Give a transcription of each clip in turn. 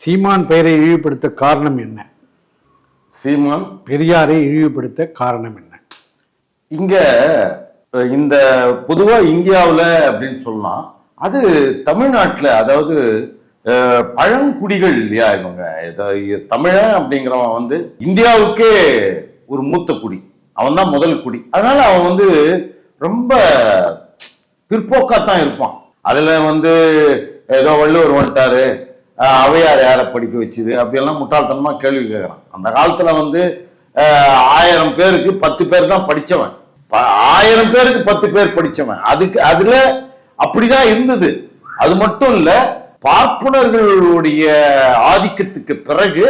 சீமான் பெயரை இழிவுபடுத்த காரணம் என்ன? சீமான்? பெரியாரை இழிவுபடுத்த காரணம் என்ன? இங்க இந்த பொதுவா இந்தியாவுல அப்படின்னு சொல்லலாம் அது தமிழ்நாட்டுல அதாவது பழங்குடிகள் இல்லையா இவங்க? தமிழன் அப்படிங்கிறவன் வந்து இந்தியாவுக்கே ஒரு மூத்த குடி. அவன் தான் முதல் குடி. அதனால அவன் வந்து ரொம்ப பிற்போக்காத்தான் இருப்பான். அதுல வந்து ஏதோ வள்ளுவர் வந்துட்டாரு. அவையார் யாரை படிக்க வச்சுது? அப்படியெல்லாம் முட்டாள்தனமாக கேள்வி கேட்குறான் அந்த காலத்தில் வந்து ஆயிரம் பேருக்கு பத்து பேர் தான் படித்தவன் ப- ஆயிரம் பேருக்கு பத்து பேர் படித்தவன் அதுக்கு அதில் அப்படிதான் இருந்தது. அது மட்டும் இல்லை பார்ப்பனர்களுடைய ஆதிக்கத்துக்கு பிறகு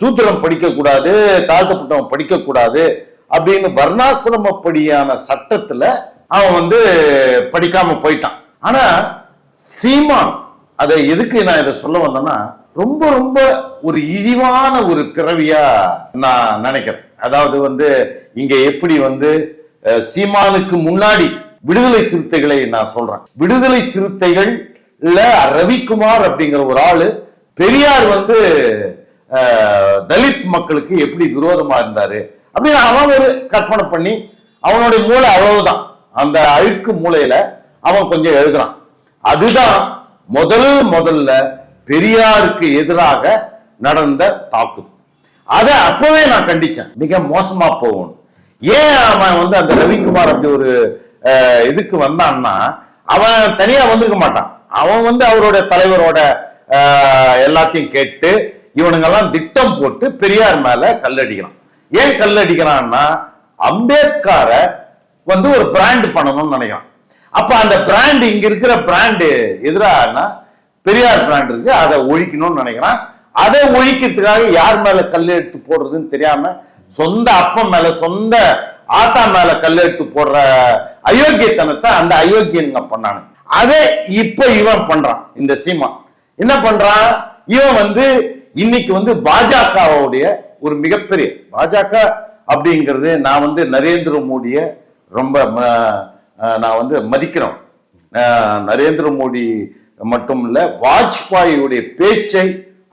சூத்திரம் படிக்கக்கூடாது தாழ்த்தப்பட்டவன் படிக்கக்கூடாது அப்படின்னு வர்ணாசிரமப்படியான சட்டத்தில் அவன் வந்து படிக்காமல் போயிட்டான். ஆனால் சீமான் அதை எதுக்கு நான் இதை சொல்ல வந்தேன்னா ரொம்ப ரொம்ப ஒரு இழிவான ஒரு பிறவியா நான் நினைக்கிறேன். அதாவது வந்து இங்க எப்படி வந்து சீமானுக்கு முன்னாடி விடுதலை சிறுத்தைகளை நான் சொல்றேன். விடுதலை சிறுத்தைகள்ல ரவிக்குமார் அப்படிங்கிற ஒரு ஆளு பெரியார் வந்து தலித் மக்களுக்கு எப்படி விரோதமா இருந்தாரு அப்படின்னு அவன் ஒரு கற்பனை பண்ணி அவனுடைய மூளை அவ்வளவுதான். அந்த அழுக்கு மூளையில அவன் கொஞ்சம் எழுதுறான். அதுதான் முதல் முதல்ல பெரியாருக்கு எதிராக நடந்த தாக்குதல். அதை அப்பவே நான் கண்டிச்சேன். மிக மோசமா போகும். ஏன் அவன் வந்து அந்த ரவிக்குமார் அப்படி ஒரு இதுக்கு வந்தான்னா அவன் தனியா வந்திருக்க மாட்டான். அவன் வந்து அவரோட தலைவரோட எல்லாத்தையும் கேட்டு இவனுங்கெல்லாம் திட்டம் போட்டு பெரியார் மேல கல்லடிக்கிறான். ஏன் கல்லடிக்கிறான்னா அம்பேத்கரை வந்து ஒரு பிராண்ட் பண்ணணும்னு நினைக்கிறான். அப்ப அந்த பிராண்ட் இங்க இருக்கிற பிராண்டு எதிரானா பெரியார் பிராண்ட் இருக்கு அதை ஒழிக்கணும்னு நினைக்கிறான். அதை ஒழிக்கிறதுக்காக யார் மேல கல் எடுத்து போடுறதுன்னு தெரியாம சொந்த அப்பம் மேல சொந்த ஆத்தா மேல கல் எடுத்து போடுற அயோக்கியத்தனத்தை அந்த அயோக்கியனுங்க பண்ணானு. அதை இப்ப இவன் பண்றான் இந்த சீமா. என்ன பண்றான்? இவன் வந்து இன்னைக்கு வந்து பாஜகவுடைய ஒரு மிகப்பெரிய பாஜக அப்படிங்கிறது நான் வந்து நரேந்திர மோடிய ரொம்ப ம- நான் வந்து மதிக்கிறோம். நரேந்திர மோடி மட்டும் இல்ல வாஜ்பாயுடைய பேச்சை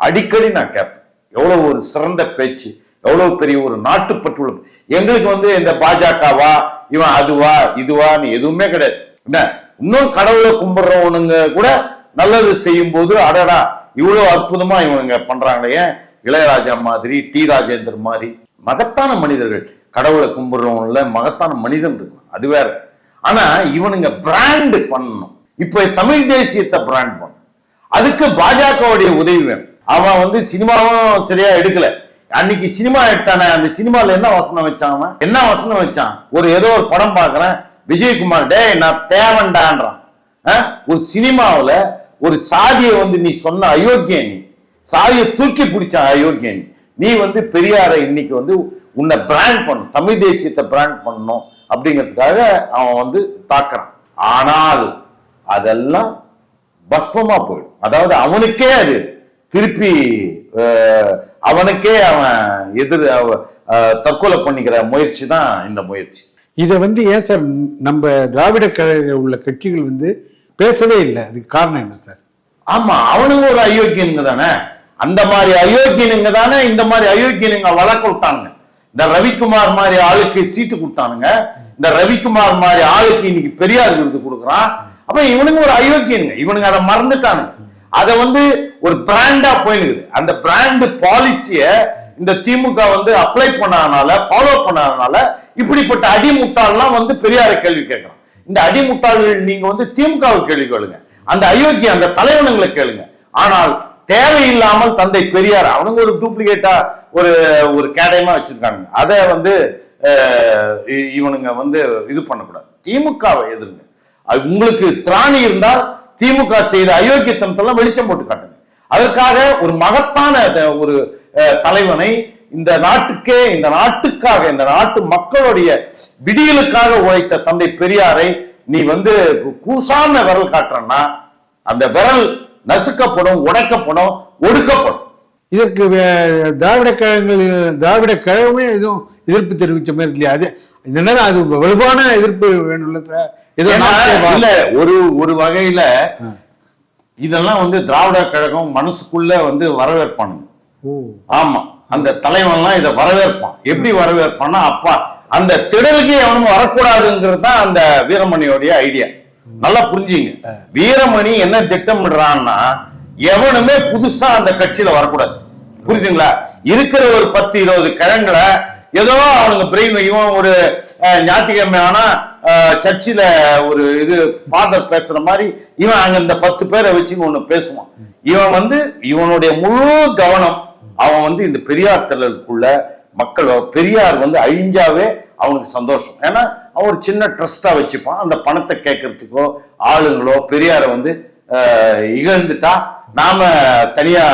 அடிக்கடி நான் கேட்பேன். எவ்வளவு ஒரு சிறந்த பேச்சு எவ்வளவு பெரிய ஒரு நாட்டுப்பற்றுள்ள எங்களுக்கு வந்து இந்த பாஜகவா இவன் அதுவா இதுவான்னு எதுவுமே கிடையாது. என்ன இன்னும் கடவுளை கும்பிடுறவனுங்க கூட நல்லது செய்யும் போது அடடா இவ்வளவு அற்புதமா இவனுங்க பண்றாங்களே ஏன் இளையராஜா மாதிரி டி ராஜேந்தர் மாதிரி. மகத்தான மனிதர்கள். கடவுளை கும்பிடுறவங்கள மகத்தான மனிதன் இருக்கு அது வேற. ஆனா இவனுங்க பிராண்ட் பண்ணணும். இப்ப தமிழ் தேசியத்தை பிராண்ட் பண்ணும் அதுக்கு பாஜகவுடைய உதவி வேணும். அவன் வந்து சினிமாவும் சரியா எடுக்கல. அன்னைக்கு சினிமா எடுத்தானே அந்த சினிமால என்ன வசனம் வச்சான் அவன்? என்ன வசனம் வச்சான்? ஒரு ஏதோ ஒரு படம் பாக்குறேன் விஜயகுமார் டே நான் தேவன்டான்றான் ஆ? ஒரு சினிமாவில் ஒரு சாதியை வந்து நீ சொன்ன அயோக்கிய நீ. சாதியை தூக்கி பிடிச்ச அயோக்கிய நீ. நீ வந்து பெரியாரை இன்னைக்கு வந்து உன்னை பிராண்ட் பண்ணணும். தமிழ் தேசியத்தை பிராண்ட் பண்ணணும். அப்படிங்கிறதுக்காக அவன் வந்து தாக்குறான். ஆனால் அதெல்லாம் பஸ்பமா போயிடும். அதாவது அவனுக்கே அது திருப்பி அவனுக்கே அவன் எதிர் தற்கொலை பண்ணிக்கிற முயற்சி தான் இந்த முயற்சி. இதை வந்து ஏன் சார் நம்ம திராவிட கழக உள்ள கட்சிகள் வந்து பேசவே இல்லை. அதுக்கு காரணம் என்ன சார்? ஆமா அவனுங்க ஒரு அயோக்கியனுங்க தானே. அந்த மாதிரி அயோக்கியனுங்க தானே இந்த மாதிரி அயோக்கியனுங்க வளர்க்க விட்டானுங்க. இந்த ரவிக்குமார் மாதிரி ஆளுக்கு சீட்டு கொடுத்தானுங்க. இந்த ரவிக்குமார் மாதிரி ஆளுக்கு இன்னைக்கு பெரியார் விருது கொடுக்குறான். அப்ப இவனுங்க ஒரு அயோக்கியனுங்க. இவனுங்க அதை மறந்துட்டானுங்க. அதை வந்து ஒரு பிராண்டா போயினுக்குது. அந்த பிராண்டு பாலிசிய இந்த திமுக வந்து அப்ளை பண்ணாதனால ஃபாலோ பண்ணாதனால இப்படிப்பட்ட அடிமுட்டாள்லாம் வந்து பெரியாரை கேள்வி கேட்கறான். இந்த அடிமுட்டாள்கள் நீங்க வந்து திமுகவை கேள்வி கேளுங்க. அந்த அயோக்கிய அந்த தலைவனுங்களை கேளுங்க. ஆனால் தேவையில்லாமல் தந்தை பெரியார் அவனுங்க ஒரு டூப்ளிகேட்டா ஒரு ஒரு கேடயமா வச்சிருக்காங்க அதை வந்து இவனுங்க வந்து இது பண்ணக்கூடாது. திமுகவை எதிர்ங்க. அது உங்களுக்கு திராணி இருந்தால் திமுக செய்த அயோக்கியத்தனத்தெல்லாம் வெளிச்சம் போட்டு காட்டுங்க. அதற்காக ஒரு மகத்தான ஒரு தலைவனை இந்த நாட்டுக்கே இந்த நாட்டுக்காக இந்த நாட்டு மக்களுடைய விடியலுக்காக உழைத்த தந்தை பெரியாரை நீ வந்து கூசாம விரல் காட்டுறன்னா அந்த விரல் நசுக்கப்படும் உடைக்கப்படும் ஒடுக்கப்படும். இதற்கு திராவிட கழகங்கள் திராவிட கழகமே எதுவும் எதிர்ப்பு தெரிவிச்ச மாதிரி இல்லையா? அது என்னன்னா அது வலுவான எதிர்ப்பு வேணும்ல சார் இல்ல ஒரு ஒரு வகையில இதெல்லாம் வந்து திராவிட கழகம் மனசுக்குள்ள வந்து வரவேற்பானுங்க. ஓ. ஆமா. அந்த தலைவன்லாம் இதை வரவேற்பான். எப்படி வரவேற்பான்னா அப்பா அந்த திடலுக்கு எவனும் வரக்கூடாதுங்கிறது தான் அந்த வீரமணியோடைய ஐடியா நல்லா புரிஞ்சுங்க. வீரமணி என்ன திட்டமிடுறான்னா எவனுமே புதுசா அந்த கட்சியில வரக்கூடாது. புரியுதுங்களா இருக்கிற ஒரு பத்து இருபது கிழங்களை ஏதோ அவனுங்க பிரெயின் இவன் ஒரு அஹ், ஞாயிற்றுக்கிழமை ஆனா சர்ச்சில் ஒரு இது ஃபாதர் பேசுற மாதிரி இவன் அங்க இந்த பத்து பேரை வச்சு ஒன்று பேசுவான். இவன் வந்து இவனுடைய முழு கவனம் அவன் வந்து இந்த பெரியார் திரளுக்குள்ள மக்கள் பெரியார் வந்து அழிஞ்சாவே அவனுக்கு சந்தோஷம். ஏன்னா அவன் ஒரு சின்ன ட்ரஸ்டா வச்சுப்பான். அந்த பணத்தை கேட்கறதுக்கோ ஆளுங்களோ பெரியாரை வந்து இகழ்ந்துட்டா நாம தனியா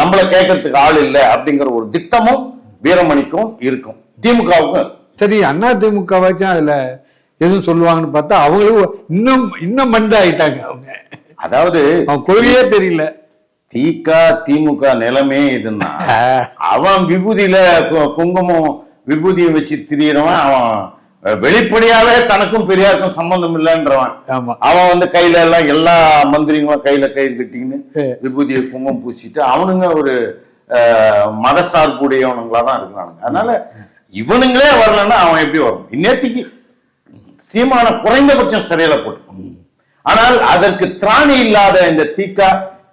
நம்மளை கேட்கறதுக்கு ஆள் இல்லை அப்படிங்கிற ஒரு திட்டமும் வீரமணிக்கும் இருக்கும். திமுகவுக்கும். சரி அண்ணா திமுகவாச்சும் அதுல எதுவும் சொல்லுவாங்கன்னு பார்த்தா அவங்களும் இன்னும் இன்னும் மண்டு ஆயிட்டாங்க அவங்க. அதாவது கொள்கையே தெரியல. திக திமுக நிலைமே இதுன்னா அவன் விபூதியில குங்குமம் விபூதியை வச்சு திரியறவன் அவன் வெளிப்படையாவே தனக்கும் பெரியாருக்கும் சம்பந்தம் இல்லைன்றவன். ஆமா. அவன் வந்து கையில எல்லாம் எல்லா மந்திரிங்களும் கையில கயிறு கட்டிக்கின்னு ஏ. விபூதியை குங்குமம் பூசிட்டு அவனுங்க ஒரு அஹ், மத சார்புடையவனுங்களா தான் இருக்கிறானுங்க. அதனால இவனுங்களே வரலன்னா அவன் எப்படி வரும்? இன்னேத்திக்கு சீமான குறைந்தபட்சம் சிறையில போட்டு ஆனால் அதற்கு திராணி இல்லாத இந்த தீக்கா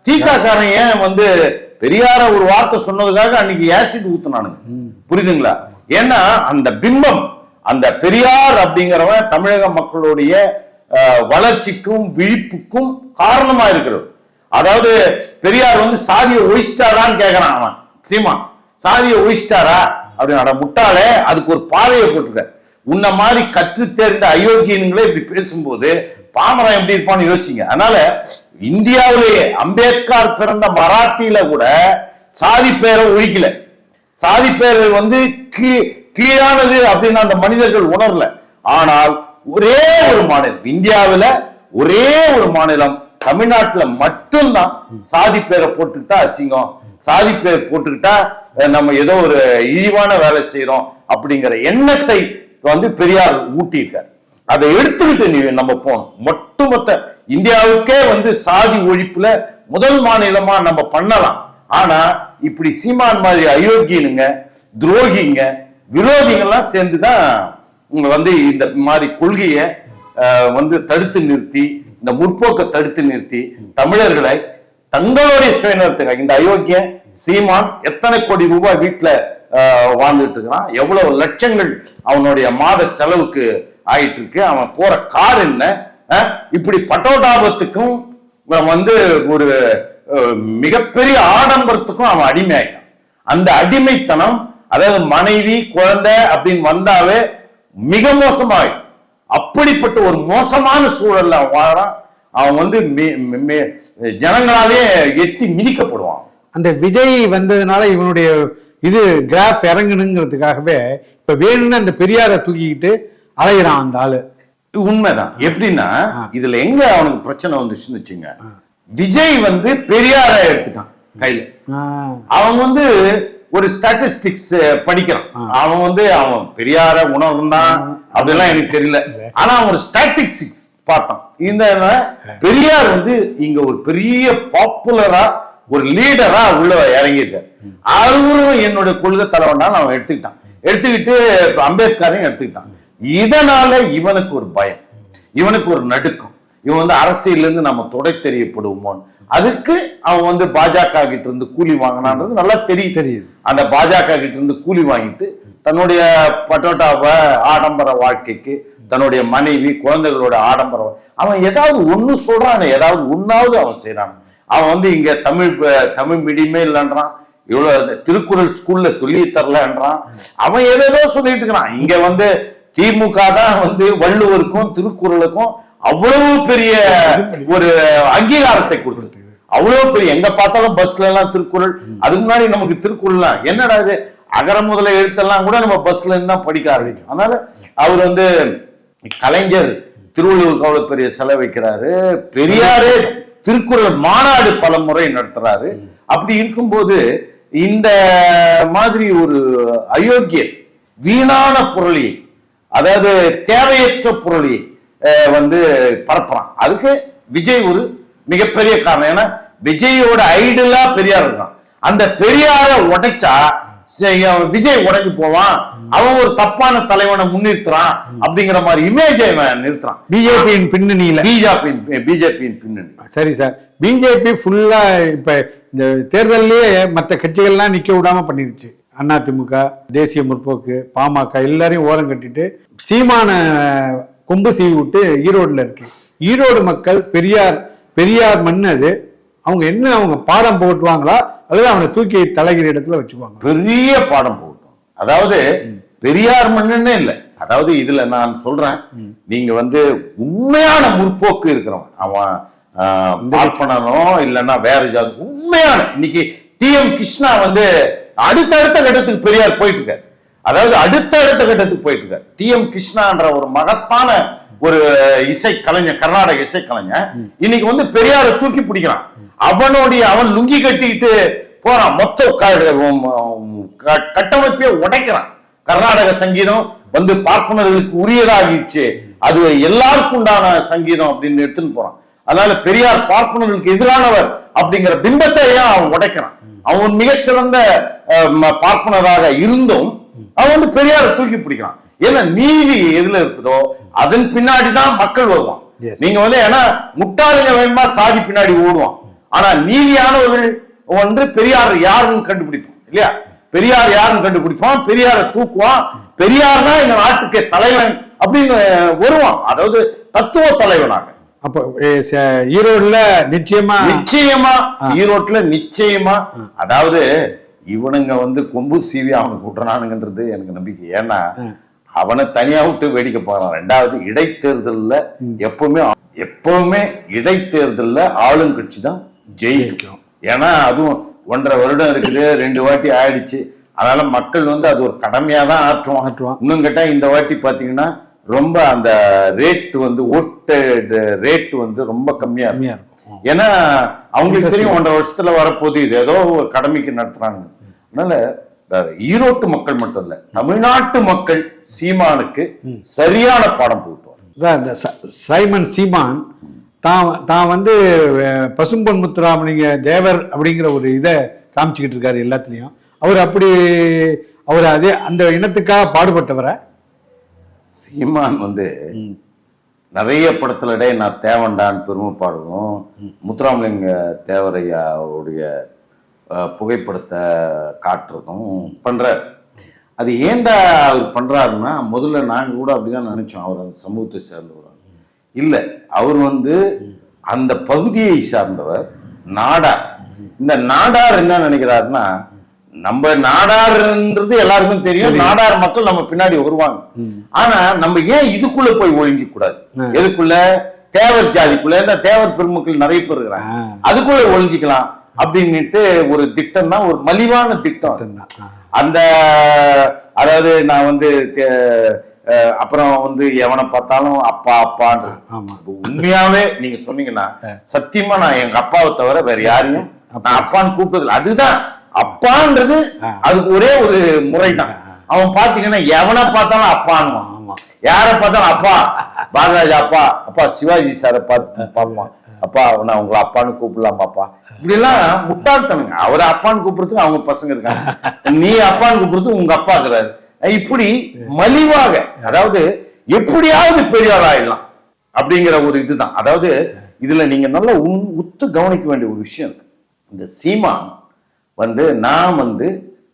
தீக்காக்காரன் ஏன் வந்து பெரியார ஒரு வார்த்தை சொன்னதுக்காக அன்னைக்கு ஆசிட் ஊத்துனானுங்க. புரியுதுங்களா? ஏன்னா அந்த பிம்பம் அந்த பெரியார் அப்படிங்கிறவன் தமிழக மக்களுடைய வளர்ச்சிக்கும் விழிப்புக்கும் காரணமா இருக்கிறது. அதாவது பெரியார் வந்து சாதியை ஒழிச்சிட்டாரான்னு கேட்கறான் அவன். சீமா சாதியை ஒழிச்சிட்டாரா அப்படின்னு முட்டாளே அதுக்கு ஒரு பாதையை போட்டிருக்காரு. உன்ன மாதிரி கற்று தேர்ந்த அயோக்கியனுங்களே இப்படி பேசும்போது பாமரம் எப்படி இருப்பான்னு யோசிங்க. அதனால இந்தியாவிலேயே அம்பேத்கர் பிறந்த மராட்டியில கூட சாதி பெயரை ஒழிக்கல. சாதி பேர்கள் வந்து கீழானது அப்படின்னு அந்த மனிதர்கள் உணரல. ஆனால் ஒரே ஒரு மாநிலம் இந்தியாவில் ஒரே ஒரு மாநிலம் தமிழ்நாட்டுல மட்டும்தான் சாதி பேரை போட்டுக்கிட்டா அசிங்கம். சாதி பேர் போட்டுக்கிட்டா நம்ம ஏதோ ஒரு இழிவான வேலை செய்யறோம் அப்படிங்கிற எண்ணத்தை வந்து பெரியார் ஊட்டியிருக்கார். அதை எடுத்துக்கிட்டு நீ நம்ம போகணும். ஒட்டுமொத்த இந்தியாவுக்கே வந்து சாதி ஒழிப்புல முதல் மாநிலமா நம்ம பண்ணலாம். ஆனா இப்படி சீமான் மாதிரி அயோக்கியனுங்க துரோகிங்க விரோதிகள்லாம் சேர்ந்துதான் இங்க வந்து இந்த மாதிரி கொள்கையை வந்து தடுத்து நிறுத்தி இந்த முற்போக்கை தடுத்து நிறுத்தி தமிழர்களை தங்களுடைய சுயநலத்துக்காக இந்த அயோக்கியன் சீமான் எத்தனை கோடி ரூபாய் வீட்டுல வாழ்ந்துட்டு இருக்கிறான்? எவ்வளவு லட்சங்கள் அவனுடைய மாத செலவுக்கு ஆயிட்டு இருக்கு அவன் போற கார் என்ன? இப்படி பட்டோடாபத்துக்கும் வந்து ஒரு மிகப்பெரிய ஆடம்பரத்துக்கும் அவன் அடிமையாயிட்டான். அந்த அடிமைத்தனம் அதாவது மனைவி குழந்தை அப்படின்னு வந்தாவே மிக மோசமாயிடும். அப்படிப்பட்ட ஒரு மோசமான சூழல்ல வாழறான் அவன் வந்து மி- மி- மி- ஜனங்களாலே எட்டி மிதிக்கப்படுவான். அந்த விஜய் வந்ததுனால இவனுடைய இது கிராஃப் இறங்கணுங்கிறதுக்காகவே இப்ப வேணும்னு அந்த பெரியாரை தூக்கிக்கிட்டு அலைகிறான் அந்த ஆளு. உண்மைதான். எப்படின்னா இதுல எங்க அவனுக்கு பிரச்சனை வந்துச்சுன்னு வச்சுங்க விஜய் வந்து பெரியார எடுத்துட்டான் கையில. அவன் வந்து ஒரு ஸ்டாட்டிஸ்டிக்ஸ் படிக்கிறான். அவன் வந்து அவன் பெரியார உணர்ந்தான் அப்படிலாம் எனக்கு தெரியல. ஆனா அவன் ஒரு ஸ்டாட்டிஸ்டிக்ஸ் பார்த்தான். இந்த பெரியார் வந்து இங்க ஒரு பெரிய பாப்புலரா ஒரு லீடரா உள்ள இறங்கியிருக்காரு. அவரும் என்னோட கொள்கை தலைவனால அவன் எடுத்துக்கிட்டான். எடுத்துக்கிட்டு அம்பேத்கரையும் எடுத்துக்கிட்டான். இதனால இவனுக்கு ஒரு பயம். இவனுக்கு ஒரு நடுக்கம். இவன் வந்து அரசியல்ல இருந்து நம்ம தொடை தெரியப்படுவோமோன்னு. அதுக்கு அவன் வந்து பாஜக கிட்ட இருந்து கூலி வாங்கினான்றது நல்லா தெரியும் தெரியுது. அந்த பாஜக கிட்ட இருந்து கூலி வாங்கிட்டு தன்னுடைய பட்டோட்டாவை ஆடம்பர வாழ்க்கைக்கு தன்னுடைய மனைவி குழந்தைகளோட ஆடம்பர வா- அவன் ஏதாவது ஒண்ணு சொல்றானே ஏதாவது ஒண்ணாவது அவன் செய்யறான் அவன் வந்து இங்க தமிழ் தமிழ் மீடியமே இல்லைன்றான். இவ்வளவு அந்த திருக்குறள் ஸ்கூல்ல சொல்லி தரலன்றான். அவன் ஏதேதோ சொல்லிட்டு இருக்கிறான். இங்க வந்து திமுக தான் வந்து வள்ளுவருக்கும் திருக்குறளுக்கும் அவ்வளவு பெரிய ஒரு அங்கீகாரத்தை கொடுத்தது அவ்வளவு பெரிய எங்க பார்த்தாலும் பஸ்ல எல்லாம் திருக்குறள். அதுக்கு முன்னாடி நமக்கு திருக்குறள்லாம் என்னடா இது? அகர முதல எழுத்தெல்லாம் கூட நம்ம பஸ்ல இருந்து தான் படிக்க ஆரம்பிக்கும் அதனால அவர் வந்து கலைஞர் திருவள்ளுவருக்கு அவ்வளவு பெரிய செலவு வைக்கிறாரு. பெரியாரே திருக்குறள் மாநாடு பல முறை நடத்துறாரு. அப்படி இருக்கும்போது இந்த மாதிரி ஒரு அயோக்கியர் வீணான பொருளியை அதாவது தேவையற்ற பொருளியை வந்து பரப்புறான். அதுக்கு விஜய் ஒரு மிகப்பெரிய காரணம். ஏன்னா விஜயோட ஐடலா பெரியார் இருக்கான். அந்த பெரியார உடைச்சா விஜய் உடைஞ்சு போவான். அவன் ஒரு தப்பான தலைவனை முன்னிறுத்துறான் அப்படிங்கிற மாதிரி இமேஜை அவன் நிறுத்துறான். பிஜேபியின் பின்னணியில. பிஜேபியின் பிஜேபியின் பின்னணி. சரி சார். பிஜேபி ஃபுல்லா இப்ப இந்த தேர்தல்லயே மற்ற கட்சிகள்லாம் நிக்க விடாம பண்ணிருச்சு. அதிமுக தேசிய முற்போக்கு பாமக எல்லாரையும் ஓரம் கட்டிட்டு சீமான கொம்பு சீவி விட்டு ஈரோடுல இருக்கு. ஈரோடு மக்கள் பெரியார் பெரியார் மண் அது. அவங்க என்ன அவங்க பாடம் போட்டுவாங்களா? அல்லது அவனை தூக்கி தலைகிற இடத்துல வச்சுக்குவாங்க. பெரிய பாடம் போகட்டும் அதாவது பெரியார் மண்ணுன்னே இல்லை. அதாவது இதுல நான் சொல்றேன் நீங்க வந்து உண்மையான முற்போக்கு இருக்கிறவன். அவன் பார்ப்பனனோ இல்லைன்னா வேற ஜாதி உண்மையான இன்னைக்கு டி எம் கிருஷ்ணா வந்து அடுத்தடுத்த கட்டத்துக்கு பெரியார் போயிட்டு இருக்காரு அதாவது அடுத்த அடுத்த கட்டத்துக்கு போயிட்டு இருக்காரு. டி எம் கிருஷ்ணான்ற ஒரு மகத்தான ஒரு இசை கலைஞர் கர்நாடக இசை கலைஞர் இன்னைக்கு வந்து பெரியார தூக்கி பிடிக்கிறான். அவனுடைய அவன் லுங்கி கட்டிக்கிட்டு போறான். மொத்த க- கட்டமைப்பையே உடைக்கிறான். கர்நாடக சங்கீதம் வந்து பார்ப்பனர்களுக்கு உரியதாகிடுச்சு. அது எல்லாருக்கும் உண்டான சங்கீதம் அப்படின்னு எடுத்துன்னு போறான். அதனால பெரியார் பார்ப்பனர்களுக்கு எதிரானவர் அப்படிங்கிற பிம்பத்தையும் அவன் உடைக்கிறான்? அவன் மிகச்சிறந்த பார்ப்பனராக இருந்தும் அவன் வந்து பெரியாரை தூக்கி பிடிக்கிறான். ஏன்னா நீதி எதுல இருக்குதோ அதன் பின்னாடி தான் மக்கள் வருவான். நீங்க வந்து ஏன்னா முட்டாளுங்க வேணுமா சாதி பின்னாடி ஓடுவான். ஆனா நீதியானவர்கள் ஒன்று பெரியார் யாருன்னு கண்டுபிடிப்பான் இல்லையா? பெரியார் யாருன்னு கண்டுபிடிப்பான் பெரியாரை தூக்குவான். பெரியார் தான் இந்த நாட்டுக்கு தலைவன் அப்படின்னு வருவான். அதாவது தத்துவ தலைவனாக. அப்போ ஈரோடுல நிச்சயமா நிச்சயமா ஈரோட்டுல நிச்சயமா அதாவது இவனுங்க வந்து கொம்பு சீவி அவனுக்கு விட்டுறானுங்கன்றது எனக்கு நம்பிக்கை. ஏன்னா அவனை தனியா விட்டு வேடிக்கை பார்க்கறான். ரெண்டாவது இடைத்தேர்தல்ல எப்பவுமே எப்பவுமே இடைத்தேர்தல்ல ஆளுங்கட்சி தான் ஜெயிக்கும். ஏன்னா அதுவும் ஒன்றரை வருடம் இருக்குது ரெண்டு வாட்டி ஆயிடுச்சு. அதனால மக்கள் வந்து அது ஒரு கடமையா தான் ஆற்றுவான். ஆற்றுவான். இன்னும் கேட்டா இந்த வாட்டி பாத்தீங்கன்னா ரொம்ப அந்த ரேட் வந்து ஓட்டு ரேட் வந்து ரொம்ப கம்மியா கம்மியா இருக்கும். ஏன்னா அவங்களுக்கு தெரியும் ஒன்றரை வருஷத்துல வரப்போகுது இது ஏதோ ஒரு கடமைக்கு நடத்துறாங்க அதனால ஈரோட்டு மக்கள் மட்டும் இல்ல தமிழ்நாட்டு மக்கள் சீமானுக்கு சரியான பாடம் போட்டுவார் சைமன் சீமான் தான் தான் வந்து பசும்பொன் முத்துராமலிங்க தேவர் அப்படிங்கிற ஒரு இதை காமிச்சுக்கிட்டு இருக்காரு எல்லாத்துலேயும். அவர் அப்படி அவர் அதே அந்த இனத்துக்காக பாடுபட்டவரை? சீமான் வந்து நிறைய படத்துல நான் தேவண்டான்னு பெருமைப்பாடுவோம் முத்துராமலிங்க தேவரையாவுடைய புகைப்படத்தை காட்டுறதும் பண்றாரு. அது ஏன்டா அவர் பண்றாருன்னா முதல்ல நாங்க கூட அப்படிதான் நினைச்சோம் அவர் அந்த சமூகத்தை சேர்ந்தவர். இல்ல அவர் வந்து அந்த பகுதியை சார்ந்தவர் நாடார் இந்த நாடார் என்ன நினைக்கிறாருன்னா நம்ம நாடார்ன்றது எல்லாருக்கும் தெரியும் நாடார் மக்கள் நம்ம பின்னாடி வருவாங்க. ஆனா நம்ம ஏன் இதுக்குள்ள போய் ஒழிஞ்சிக்க கூடாது எதுக்குள்ள? தேவர் ஜாதிக்குள்ள இந்த தேவர் பெருமக்கள் நிறைய பேர் இருக்கிறாங்க. அதுக்குள்ள ஒழிஞ்சிக்கலாம். அப்படின்னுட்டு ஒரு திட்டம் தான் ஒரு மலிவான திட்டம். தான். அந்த அதாவது நான் வந்து அப்புறம் வந்து எவனை பார்த்தாலும் அப்பா அப்பான்ற உண்மையாவே நீங்க சொன்னீங்கன்னா சத்தியமா நான் எங்க அப்பாவை தவிர வேற யாரையும் நான் அப்பான்னு கூப்பிட்டதில்ல. அதுதான். அப்பான்றது. அதுக்கு ஒரே ஒரு முறைதான். அவன் பாத்தீங்கன்னா எவனை பார்த்தாலும் அப்பான்னுவான். ஆமா. யார பார்த்தாலும் அப்பா. பாரதிராஜா அப்பா. அப்பா சிவாஜி சாரை பார்த்து பார்ப்பான். அப்பா நான் உங்களை அப்பான்னு கூப்பிடலாமாப்பா இப்படி எல்லாம் முட்டாள்தனங்க. அவரை அப்பான்னு கூப்பிடுறதுக்கு அவங்க பசங்க இருக்காங்க. நீ அப்பான்னு கூப்பிடுறதுக்கு உங்க அப்பா இருக்கிறாரு. இப்படி மலிவாக அதாவது எப்படியாவது பெரியார் ஆயிடலாம் அப்படிங்கிற ஒரு இதுதான். அதாவது இதுல நீங்க நல்லா உன் உத்து கவனிக்க வேண்டிய ஒரு விஷயம் இருக்கு. இந்த சீமான் வந்து நான் வந்து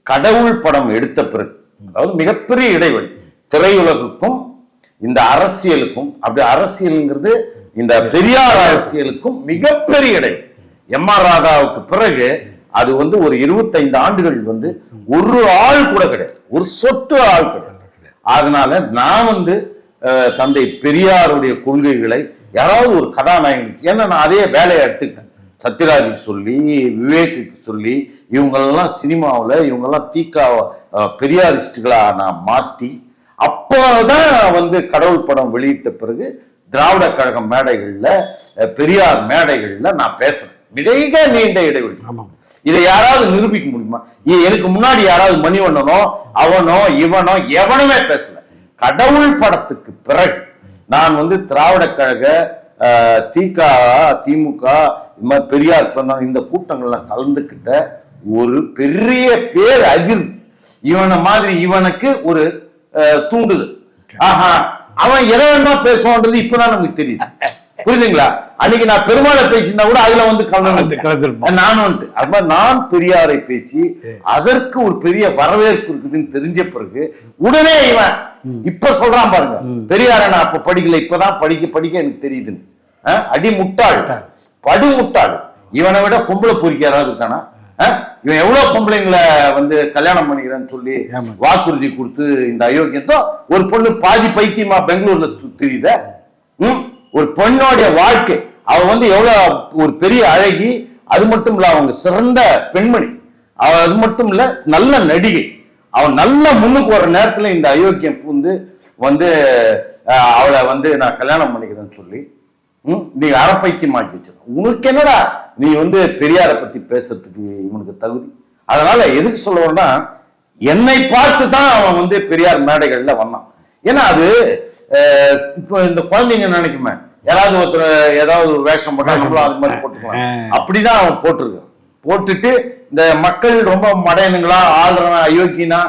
கடவுள் படம் எடுத்த பிறகு அதாவது மிகப்பெரிய இடைவெளி திரையுலகுக்கும் இந்த அரசியலுக்கும் அப்படி அரசியலுங்கிறது இந்த பெரியார் அரசியலுக்கும் மிகப்பெரிய இடை. எம் ஆர் ராதாவுக்கு பிறகு அது வந்து ஒரு இருபத்தைந்து ஆண்டுகள் வந்து ஒரு ஆள் கூட கிடையாது. ஒரு சொத்து ஆள் கிடையாது. அதனால நான் வந்து தந்தை பெரியாருடைய கொள்கைகளை யாராவது ஒரு கதாநாயகனுக்கு ஏன்னா நான் அதே வேலையை எடுத்துக்கிட்டேன். சத்யராஜுக்கு சொல்லி விவேக்குக்கு சொல்லி இவங்களெல்லாம் சினிமாவில் இவங்கெல்லாம் தீக்கா பெரியாரிஸ்டுகளாக நான் மாற்றி அப்போதான் வந்து கடவுள் படம் வெளியிட்ட பிறகு திராவிட கழகம் மேடைகள்ல பெரியார் மேடைகள்ல நான் பேசுறேன். மிக நீண்ட இடைவெளி. ஆமாம் இதை யாராவது நிரூபிக்க முடியுமா? எனக்கு முன்னாடி யாராவது மணிவண்ணனோ அவனோ இவனோ எவனுமே பேசல. கடவுள் படத்துக்கு பிறகு நான் வந்து திராவிட கழக திக திமுக இது மாதிரி பெரியார் இந்த கூட்டங்கள்லாம் கலந்துக்கிட்ட ஒரு பெரிய பேர் அதிர். இவனை மாதிரி இவனுக்கு ஒரு தூண்டுதல். ஆஹா அவன் எதை வேணா பேசுவான்றது இப்பதான் நமக்கு தெரியுது. புரியுதுங்களா? அன்னைக்கு நான் பெருமாளை பேசியிருந்தா கூட அதுல வந்து கலந்து- கலந்து கலந்துருப்பான். நான் வந்துட்டு அது மாதிரி நான் பெரியாரை பேசி அதற்கு ஒரு பெரிய வரவேற்பு இருக்குதுன்னு தெரிஞ்ச பிறகு உடனே இவன் இப்ப சொல்றான் பாருங்க. பெரியாரை நான் அப்ப படிக்கல இப்பதான் படிக்க படிக்க எனக்கு தெரியுதுன்னு. அடி முட்டாள். படு முட்டாள் இவனை விட பொம்பளை பொறிக்க யாராவது இருக்கானா இவன் எவ்வளவு பொம்பளைங்களை வந்து கல்யாணம் பண்ணிக்கிறேன்னு சொல்லி. வாக்குறுதி கொடுத்து இந்த அயோக்கியத்தோ ஒரு பொண்ணு பாதி பைத்தியமா பெங்களூர்ல தெரியுத? ஒரு பெண்ணோடைய வாழ்க்கை அவ வந்து எவ்வளவு ஒரு பெரிய அழகி அது மட்டும் இல்ல அவங்க சிறந்த பெண்மணி அவ அது மட்டும் இல்ல நல்ல நடிகை அவன் நல்ல முன்னுக்கு வர நேரத்துல இந்த அயோக்கியம் பூந்து வந்து அவளை வந்து நான் கல்யாணம் பண்ணிக்கிறேன்னு சொல்லி நீ அறப்பைத்தியமாக்கி வச்சிருக்க உனக்கு என்னடா நீ வந்து பெரியாரை பத்தி பேசுறதுக்கு இவனுக்கு தகுதி? அதனால எதுக்கு சொல்லுவேன்னா என்னை பார்த்து தான் அவன் வந்து பெரியார் மேடைகள்ல வந்தான். ஏன்னா அது இப்போ இந்த குழந்தைங்க நினைக்குமே யாராவது ஒருத்தர் ஏதாவது ஒரு வேஷம் போட்டா நம்மளும் அது மாதிரி போட்டுக்கலாம். அப்படிதான் அவன் போட்டிருக்கான் போட்டுட்டு இந்த மக்கள் ரொம்ப மடையனுங்களா ஆள்றவன் அயோக்கியனா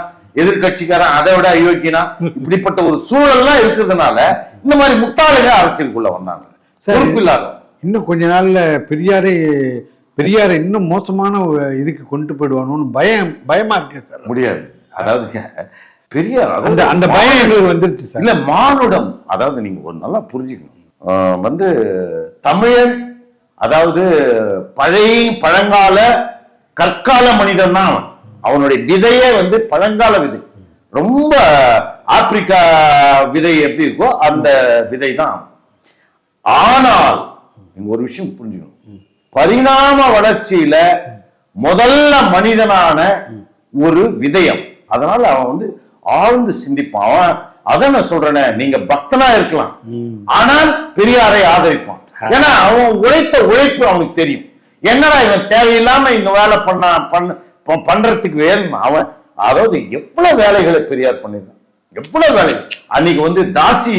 எதிர்கட்சிக்காரன் அதை விட அயோக்கியனா இப்படிப்பட்ட ஒரு சூழல்லாம் இருக்கிறதுனால இந்த மாதிரி முட்டாளுங்க அரசியலுக்குள்ள வந்தாங்க. சரி. பொறுப்பில்லாத. இன்னும் கொஞ்ச நாள்ல பெரியாரை பெரியாரை இன்னும் மோசமான இதுக்கு கொண்டு போயிடுவானோன்னு பயம் பயமா இருக்கு சார். முடியாது. அதாவது பெரியார் அந்த அதாவது அந்த பயம் எங்களுக்கு வந்துருச்சு சார். இல்ல மானுடம். அதாவது நீங்க ஒரு நல்லா புரிஞ்சுக்கணும். வந்து தமிழன் அதாவது பழைய பழங்கால கற்கால மனிதன் தான் அவன். அவனுடைய விதையே வந்து பழங்கால விதை. ரொம்ப ஆப்பிரிக்கா விதை எப்படி இருக்கோ அந்த விதை தான் அவன். ஆனால் நீங்க ஒரு விஷயம் புரிஞ்சுக்கணும். பரிணாம வளர்ச்சியில முதல்ல மனிதனான ஒரு விதயம். அதனால அவன் வந்து ஆழ்ந்து சிந்திப்பான். அவன் அதான் நான் சொல்றேனே நீங்க பக்தனா இருக்கலாம். ஆனால் பெரியாரை ஆதரிப்பான். ஏன்னா அவன் உழைத்த உழைப்பு அவனுக்கு தெரியும். என்னடா இவன் தேவையில்லாம இந்த வேலை பண்ண பண்ண பண்றதுக்கு வேணும்? அவன் அதாவது எவ்வளவு வேலைகளை பெரியார் பண்ணிருக்கான் எவ்வளவு வேலை? அன்னைக்கு வந்து தாசி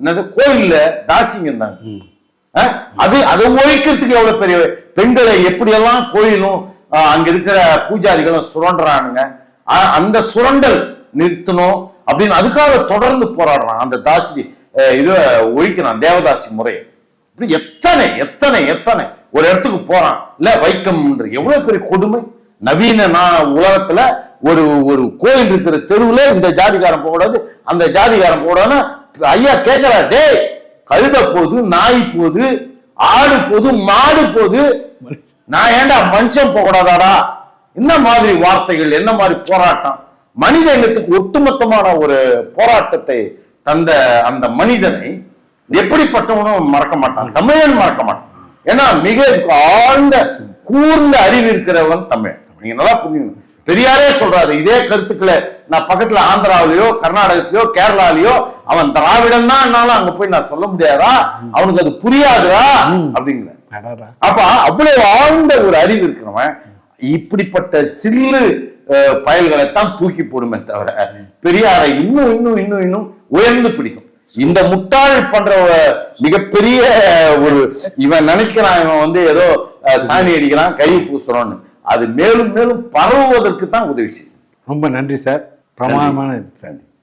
என்னது கோயில்ல தாசிங்க இருந்தாங்க. அது அதை ஒழிக்கிறதுக்கு எவ்வளவு பெரிய பெண்களை எப்படியெல்லாம் கோயிலும் அங்க இருக்கிற பூஜாரிகளும் சுரண்டுறானுங்க. அந்த சுரண்டல் நிறுத்தணும் அப்படின்னு அதுக்காக தொடர்ந்து போராடுறான். அந்த தாசி இதை ஒழிக்கிறான் தேவதாசி முறையை. இப்படி எத்தனை எத்தனை எத்தனை ஒரு இடத்துக்கு போறான். இல்ல வைக்கம் எவ்வளவு பெரிய கொடுமை? நவீன உலகத்துல ஒரு ஒரு கோயில் இருக்கிற தெருவுல இந்த ஜாதிகாரம் போகக்கூடாது அந்த ஜாதிகாரம் போடான்னு ஐயா கேட்கறா டேய் கழுத போது நாய் போது ஆடு போது மாடு போது நான் ஏன்டா மனுஷன் போகக்கூடாதாடா? என்ன மாதிரி வார்த்தைகள் என்ன மாதிரி போராட்டம்? மனித இனத்துக்கு ஒட்டுமொத்தமான ஒரு போராட்டத்தை தந்த அந்த மனிதனை எப்படிப்பட்டவனும் மறக்க மாட்டான் தமிழன் மறக்க மாட்டான். ஏன்னா மிக ஆழ்ந்த கூர்ந்த அறிவு இருக்கிறவன் தமிழ் நீங்க நல்லா புரிஞ்சுக்கணும். பெரியாரே சொல்றாரு இதே கருத்துக்களை நான் பக்கத்துல ஆந்திராவிலயோ கர்நாடகத்திலயோ கேரளாலயோ அவன் திராவிடன் தான் அங்க போய் நான் சொல்ல முடியாதா? அவனுக்கு அது புரியாதுடா அப்படிங்கிற. அப்ப அவ்வளவு ஆழ்ந்த ஒரு அறிவு இருக்கிறவன் இப்படிப்பட்ட சில்லு பயல்களைத்தான் தூக்கி போடுமே தவிர பெரியாரை இன்னும் இன்னும் இன்னும் இன்னும் உயர்ந்து பிடிக்கும். இந்த முட்டாள் பண்ற மிகப்பெரிய ஒரு இவன் நினைக்கிறான் இவன் வந்து ஏதோ சாணி அடிக்கிறான் கை பூசுறான்னு. அது மேலும் மேலும் பரவுவதற்கு தான் உதவி செய்யும். ரொம்ப நன்றி சார். பிரமாதமான இது சார்.